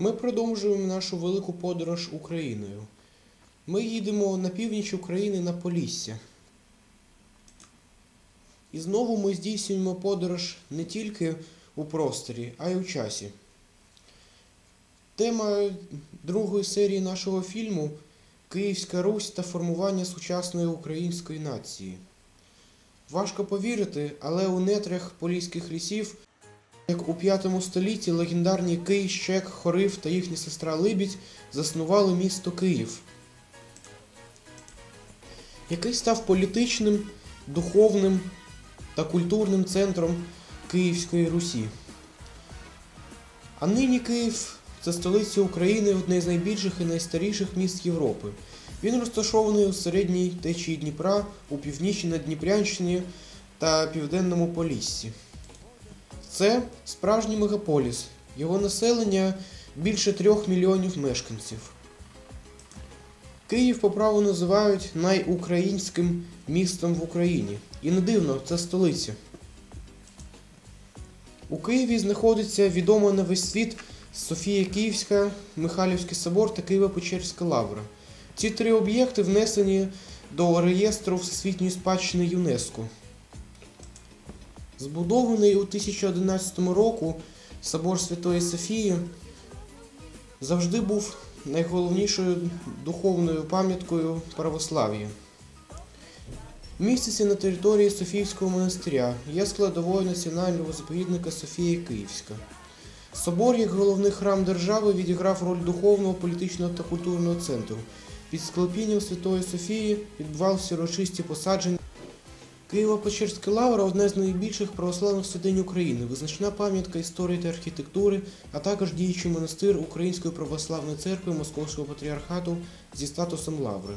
Ми продовжуємо нашу велику подорож Україною. Ми їдемо на північ України на Полісся. І знову ми здійснюємо подорож не тільки у просторі, а й у часі. Тема другої серії нашого фільму Київська Русь та формування сучасної української нації. Важко повірити, але у нетрях поліських лісів як у п'ятому столітті легендарні Кий, Щек, Хорив та їхня сестра Либідь заснували місто Київ, який став політичним, духовним та культурним центром Київської Русі. А нині Київ це столиця України, одне з найбільших і найстаріших міст Європи. Він розташований у середній течії Дніпра, у північній Надніпрянщині та Південному Поліссі. Це справжній мегаполіс. Його населення більше трьох мільйонів мешканців. Київ по праву називають найукраїнським містом в Україні. І не дивно, це столиця. У Києві знаходиться відома на весь світ Софія Київська, Михайлівський собор та Києво-Печерська лавра. Ці три об'єкти внесені до реєстру Всесвітньої спадщини ЮНЕСКО. Збудований у 1011 року собор Святої Софії завжди був найголовнішою духовною пам'яткою православ'я. Міститься на території Софійського монастиря, є складовою національного заповідника Софія Київська. Собор, як головний храм держави, відіграв роль духовного, політичного та культурного центру. Під склепінням Святої Софії відбувалися урочисті посадження. Києво-Печерська лавра одна з найбільших православних святинь України, визначна пам'ятка історії та архітектури, а також діючий монастир Української православної церкви Московського патріархату зі статусом лаври.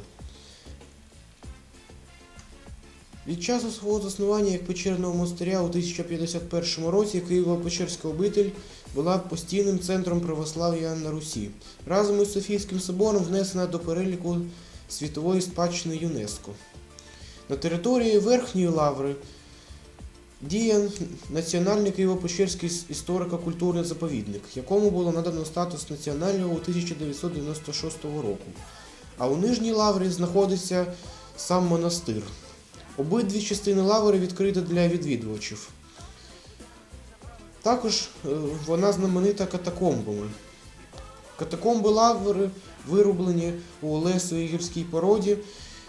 Від часу свого заснування як печерного монастиря у 1051 році Києво-Печерська обитель була постійним центром православ'я на Русі. Разом із Софійським собором внесена до переліку світової спадщини ЮНЕСКО. На території Верхньої лаври діє Національний Києво-Печерський історико-культурний заповідник, якому було надано статус національного у 1996 року. А у Нижній лаврі знаходиться сам монастир. Обидві частини лаври відкриті для відвідувачів. Також е, вона знаменита катакомбами. Катакомби лаври вирублені у лесовій гірській породі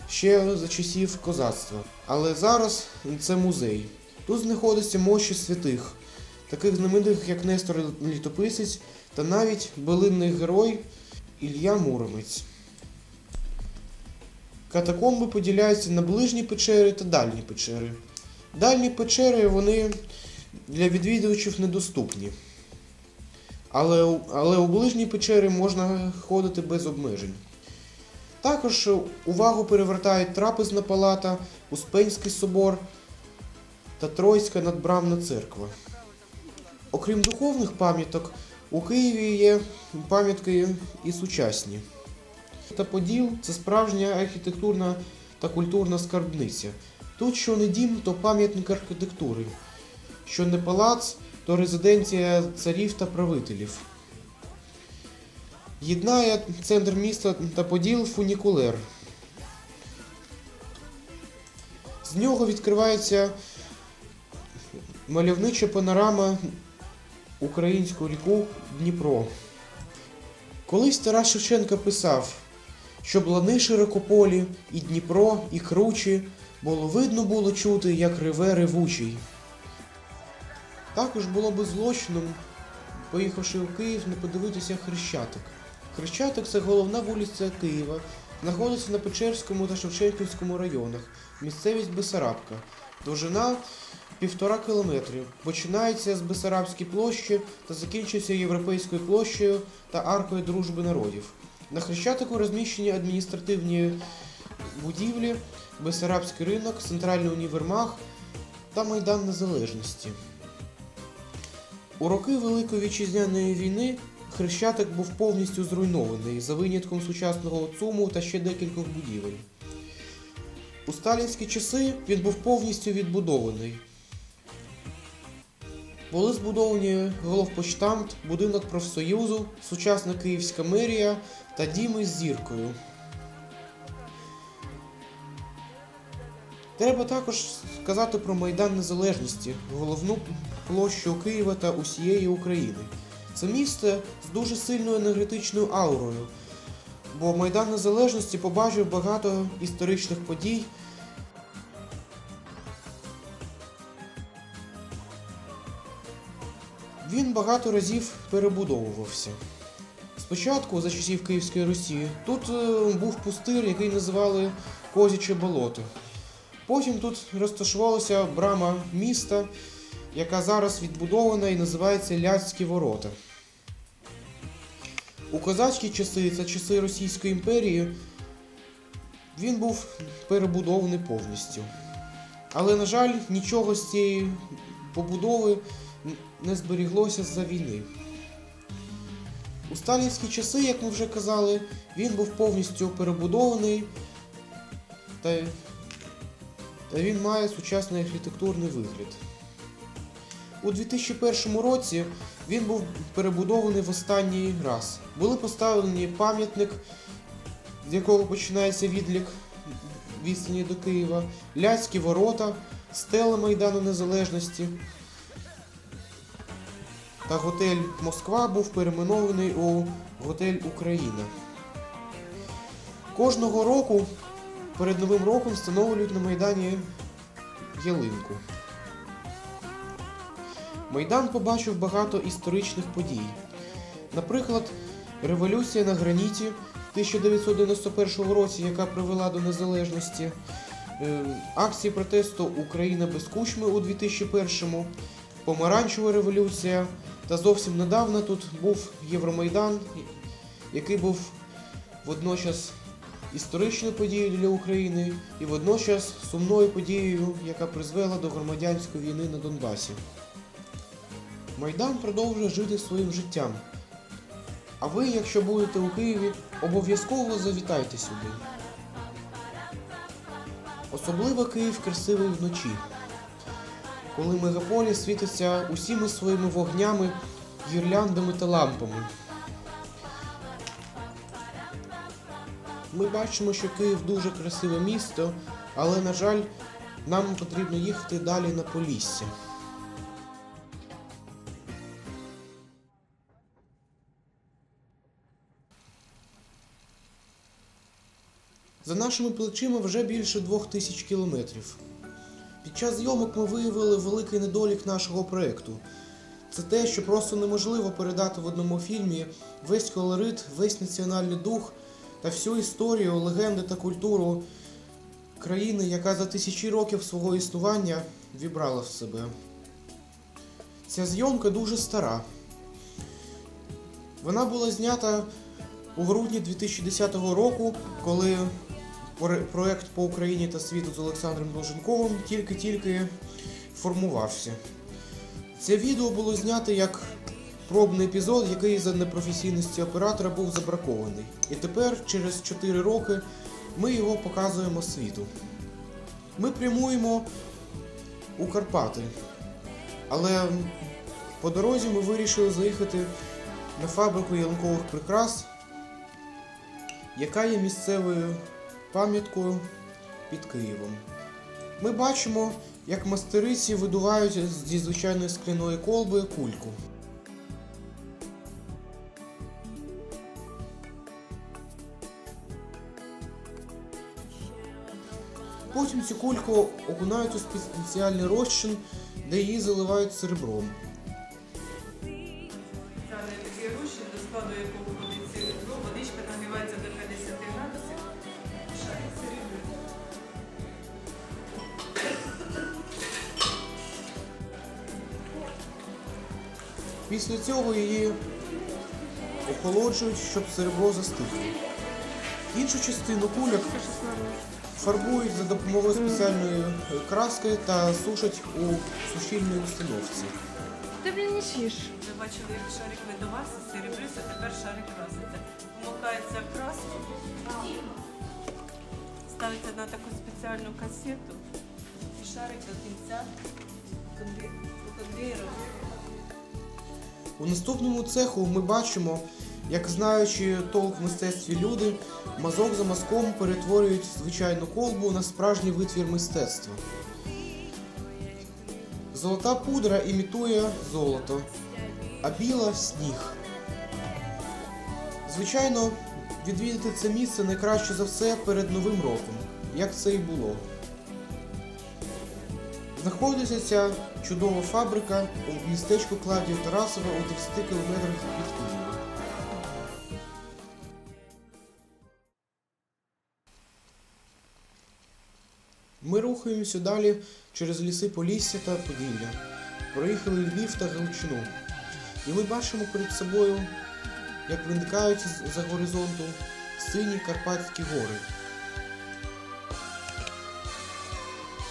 ще за часів козацтва. Але зараз це музей. Тут знаходяться мощі святих, таких знаменитих, як Нестор Літописець та навіть билинний герой Ілля Муромець. Катакомби поділяються на ближні печери та дальні печери. Дальні печери вони для відвідувачів недоступні. Але, але у ближні печери можна ходити без обмежень. Також увагу перевертають трапезна палата, Успенський собор та Тройська надбрамна церква. Окрім духовних пам'яток, у Києві є пам'ятки і сучасні. Та Поділ це справжня архітектурна та культурна скарбниця. Тут що не дім, то пам'ятник архітектури, що не палац, то резиденція царів та правителів. Єднає центр міста та Поділ фунікулер. З нього відкривається мальовнича панорама українського ріку Дніпро. Колись Тарас Шевченко писав, щоб лани широкополі, і Дніпро, і кручі, було видно було чути, як реве ревучий. Також було би злочином, поїхавши в Київ, не подивитися Хрещатик. Хрещатик це головна вулиця Києва, знаходиться на Печерському та Шевченківському районах, місцевість Бесарабка. Довжина півтора кілометрів. Починається з Бесарабської площі та закінчується Європейською площею та аркою дружби народів. На Хрещатику розміщені адміністративні будівлі, Бесарабський ринок, центральний універмаг та Майдан Незалежності. У роки Великої вітчизняної війни Хрещатик був повністю зруйнований за винятком сучасного ЦУМу та ще декількох будівель. У сталінські часи він був повністю відбудований. були збудовані головпочтамт, будинок профсоюзу, сучасна київська мерія та діми з зіркою. Треба також сказати про Майдан Незалежності, головну площу Києва та усієї України. Це місто з дуже сильною енергетичною аурою, бо Майдан Незалежності побачив багато історичних подій. Він багато разів перебудовувався. Спочатку, за часів Київської Русі, тут е, був пустир, який називали Козяче болото. Потім тут розташувалася брама міста, яка зараз відбудована і називається Ляцькі ворота. У козацькі часи, це часи Російської імперії, він був перебудований повністю. Але, на жаль, нічого з цієї побудови не зберіглося з-за війни. У сталінські часи, як ми вже казали, він був повністю перебудований та та він має сучасний архітектурний вигляд. У 2001 році він був перебудований в останній раз. Були поставлені пам'ятник, з якого починається відлік відстані до Києва, Ляцькі ворота, стела Майдану Незалежності. Та готель Москва був перейменований у готель Україна. Кожного року перед Новим роком встановлюють на Майдані ялинку. Майдан побачив багато історичних подій. Наприклад, революція на граніті 1991 році, яка привела до незалежності, е, акції протесту Україна без кучми у 2001-му, помаранчева революція та зовсім недавно тут був Євромайдан, який був водночас історичною подією для України і водночас сумною подією, яка призвела до громадянської війни на Донбасі. Майдан продовжує жити своїм життям. А ви, якщо будете у Києві, обов'язково завітайте сюди. Особливо Київ красивий вночі, коли мегаполіс світиться усіми своїми вогнями, гірляндами та лампами. Ми бачимо, що Київ дуже красиве місто, але, на жаль, нам потрібно їхати далі на Полісся. За нашими плечима вже більше двох тисяч кілометрів. Під час зйомок ми виявили великий недолік нашого проєкту. Це те, що просто неможливо передати в одному фільмі весь колорит, весь національний дух та всю історію, легенди та культуру країни, яка за тисячі років свого існування вібрала в себе. Ця зйомка дуже стара. Вона була знята у грудні 2010 року, коли проект по Україні та світу з Олександром Долженковим тільки-тільки формувався. Це відео було знято як пробний епізод, який за непрофесійності оператора був забракований. І тепер, через 4 роки, ми його показуємо світу. Ми прямуємо у Карпати. Але по дорозі ми вирішили заїхати на фабрику ялинкових прикрас, яка є місцевою пам'яткою під Києвом. Ми бачимо, як мастериці видувають зі звичайної скляної колби кульку. Потім цю кульку окунають у спеціальний розчин, де її заливають серебром. Спеціальний такий розчин, до складу якого Після цього її охолоджують, щоб серебро застигло. Іншу частину кульок фарбують за допомогою спеціальної краски та сушать у сушильній установці. Ти блін не сіш. Ви бачили, як шарик видувався, серебриться, тепер шарик краситься. Вмикається в краску, ставиться на таку спеціальну касету і шарик до кінця конве- конвейеру У наступному цеху ми бачимо, як знаючи толк в мистецтві люди, мазок за мазком перетворюють звичайну колбу на справжній витвір мистецтва. Золота пудра імітує золото, а біла сніг. Звичайно, відвідати це місце найкраще за все перед Новим роком, як це і було. Знаходиться ця чудова фабрика у містечку Клавдія Тарасова у 30 кілометрах від Києва. Ми рухаємося далі через ліси Полісся та Поділля. Проїхали Львів та Галичину. І ми бачимо перед собою, як виникають за горизонту сині Карпатські гори.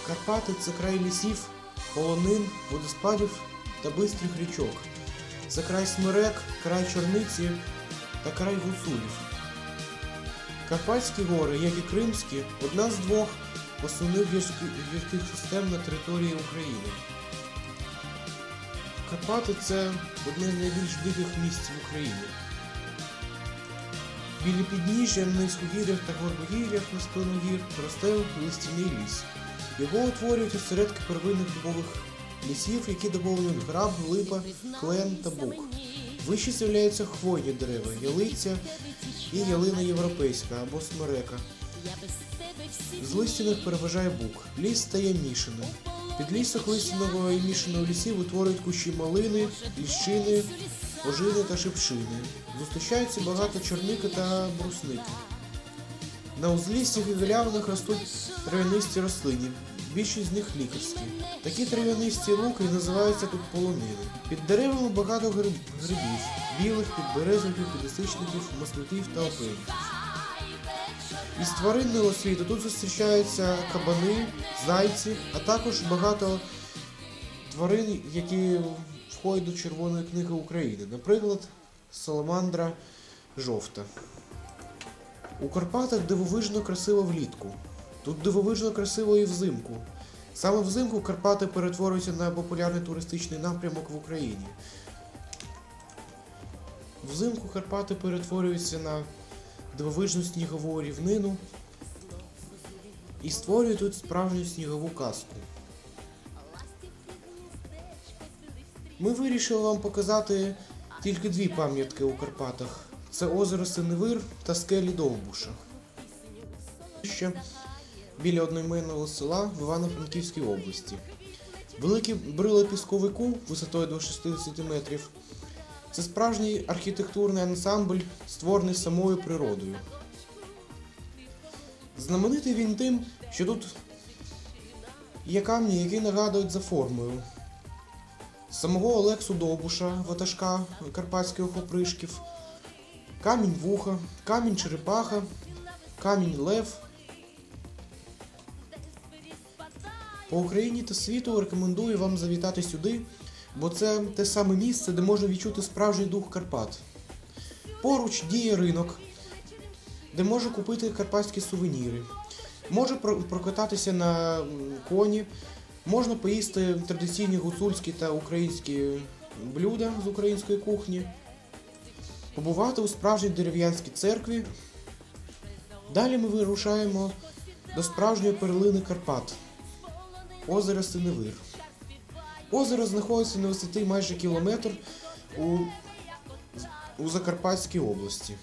Карпати це край лісів, полонин, водоспадів та бистрих річок. Це край смерек, край чорниці та край гуцулів. Карпатські гори, як і Кримські, одна з двох основних гірськи- гірських систем на території України. Карпати це одне з найбільш диких місць в Україні. Біля підніжжя низькогір'ях та горбогір'ях на склоногір росте листяний ліс. Його утворюють осередки первинних дубових лісів, які доповнюють граб, липа, клен та бук. Вище з'являються хвойні дерева, ялиця і ялина європейська або смерека. З листяних переважає бук. Ліс стає мішаним. Підлісок листяного і мішаного лісів утворюють кущі малини, ліщини, ожини та шипшини. Зустрічаються багато чорники та брусники. На узліссях і галявинах ростуть трав'янисті рослини. Більшість з них лікарські. Такі трав'янисті луки називаються тут полонини. Під деревами багато гриб- грибів, білих, підберезовиків, підосичників, маслюків та опенів. Із тваринного світу тут зустрічаються кабани, зайці, а також багато тварин, які входять до Червоної книги України. Наприклад, саламандра жовта. У Карпатах дивовижно красиво влітку. Тут дивовижно красиво і взимку. Саме взимку Карпати перетворюються на популярний туристичний напрямок в Україні. Взимку Карпати перетворюються на дивовижну снігову рівнину і створюють тут справжню снігову казку. Ми вирішили вам показати тільки дві пам'ятки у Карпатах: це озеро Синевир та скелі Довбуша. Ще біля одноіменного села в Івано-Франківській області. Великий брило-пісковий висотою до 60 метрів. Це справжній архітектурний ансамбль, створений самою природою. Знаменитий він тим, що тут є камні, які нагадують за формою. Самого Олексу Довбуша, ватажка карпатських опришків, камінь вуха, камінь черепаха, камінь лев. По Україні та світу рекомендую вам завітати сюди, бо це те саме місце, де можна відчути справжній дух Карпат. Поруч діє ринок, де можна купити карпатські сувеніри. Може прокататися на коні, можна поїсти традиційні гуцульські та українські блюда з української кухні, побувати у справжній дерев'янській церкві. Далі ми вирушаємо до справжньої перлини Карпат озеро Синевир. Озеро знаходиться на висоті майже кілометр у, у Закарпатській області.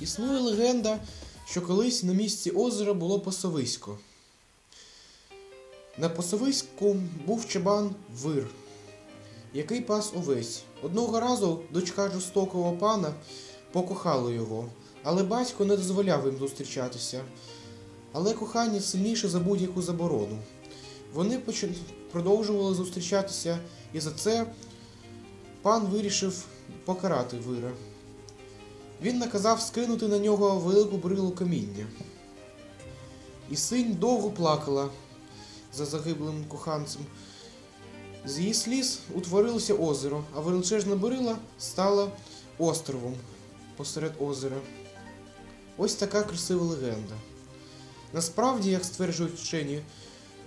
Існує легенда, що колись на місці озера було пасовисько. На пасовиську був чабан Вир, який пас овець. Одного разу дочка жорстокого пана покохала його, але батько не дозволяв їм зустрічатися. Але кохання сильніше за будь-яку заборону. Вони поч- продовжували зустрічатися, і за це пан вирішив покарати вира. Він наказав скинути на нього велику брилу каміння. І синь довго плакала за загиблим коханцем. З її сліз утворилося озеро, а величезна брила стала островом посеред озера. Ось така красива легенда. Насправді, як стверджують вчені,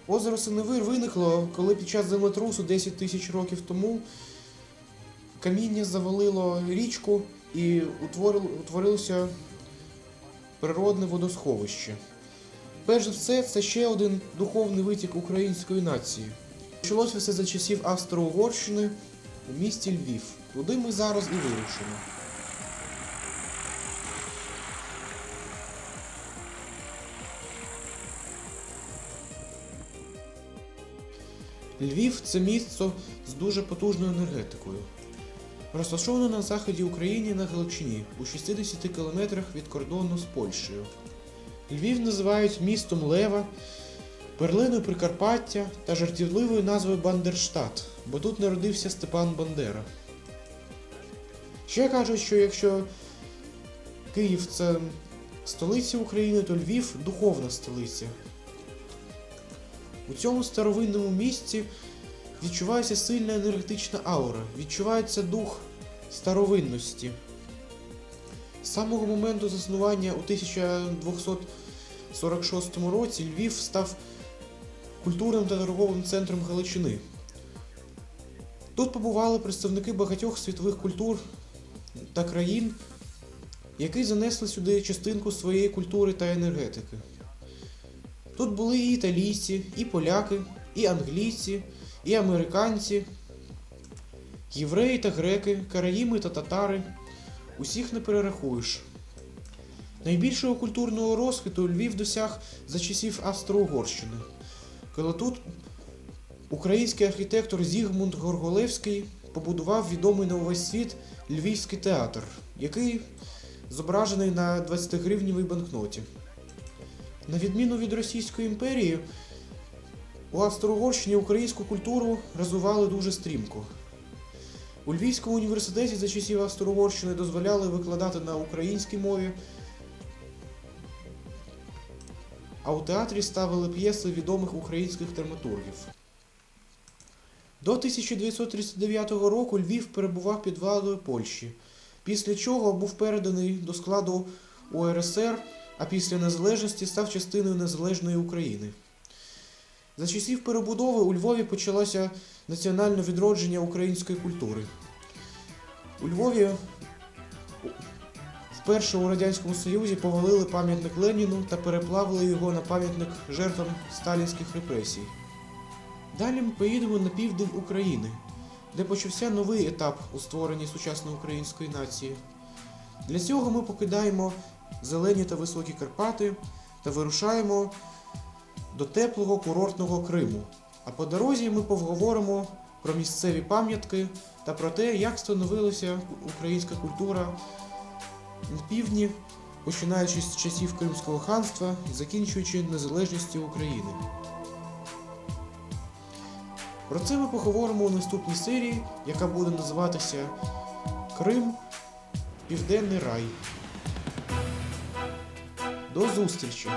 Озеро Синевир виникло, коли під час землетрусу 10 тисяч років тому каміння завалило річку і утворилося природне водосховище. Перш за все, це ще один духовний витік української нації. Почалося все за часів Австро-Угорщини у місті Львів. Туди ми зараз і вирушимо. Львів це місто з дуже потужною енергетикою. Розташовано на заході України на Галичині у 60 кілометрах від кордону з Польщею. Львів називають містом Лева, перлиною Прикарпаття та жартівливою назвою Бандерштат, бо тут народився Степан Бандера. Ще кажуть, що якщо Київ це столиця України, то Львів духовна столиця. У цьому старовинному місті відчувається сильна енергетична аура, відчувається дух старовинності. З самого моменту заснування у 1246 році Львів став культурним та торговим центром Галичини. Тут побували представники багатьох світових культур та країн, які занесли сюди частинку своєї культури та енергетики. Тут були і італійці, і поляки, і англійці, і американці, євреї та греки, караїми та татари. Усіх не перерахуєш. Найбільшого культурного розквіту Львів досяг за часів Австро-Угорщини, коли тут український архітектор Зігмунд Горголевський побудував відомий на увесь світ Львівський театр, який зображений на 20-гривнівій банкноті. На відміну від Російської імперії, у Австро-Угорщині українську культуру розвивали дуже стрімко. У Львівському університеті за часів Австро-Угорщини дозволяли викладати на українській мові, а у театрі ставили п'єси відомих українських драматургів. До 1939 року Львів перебував під владою Польщі, після чого був переданий до складу УРСР, а після незалежності став частиною незалежної України. За часів перебудови у Львові почалося національне відродження української культури. У Львові вперше у Радянському Союзі повалили пам'ятник Леніну та переплавили його на пам'ятник жертвам сталінських репресій. Далі ми поїдемо на південь України, де почався новий етап у створенні сучасної української нації. Для цього ми покидаємо зелені та високі Карпати та вирушаємо до теплого курортного Криму. А по дорозі ми поговоримо про місцеві пам'ятки та про те, як становилася українська культура на півдні, починаючи з часів Кримського ханства і закінчуючи незалежністю України. Про це ми поговоримо у наступній серії, яка буде називатися Крим Південний рай. До зустрічі!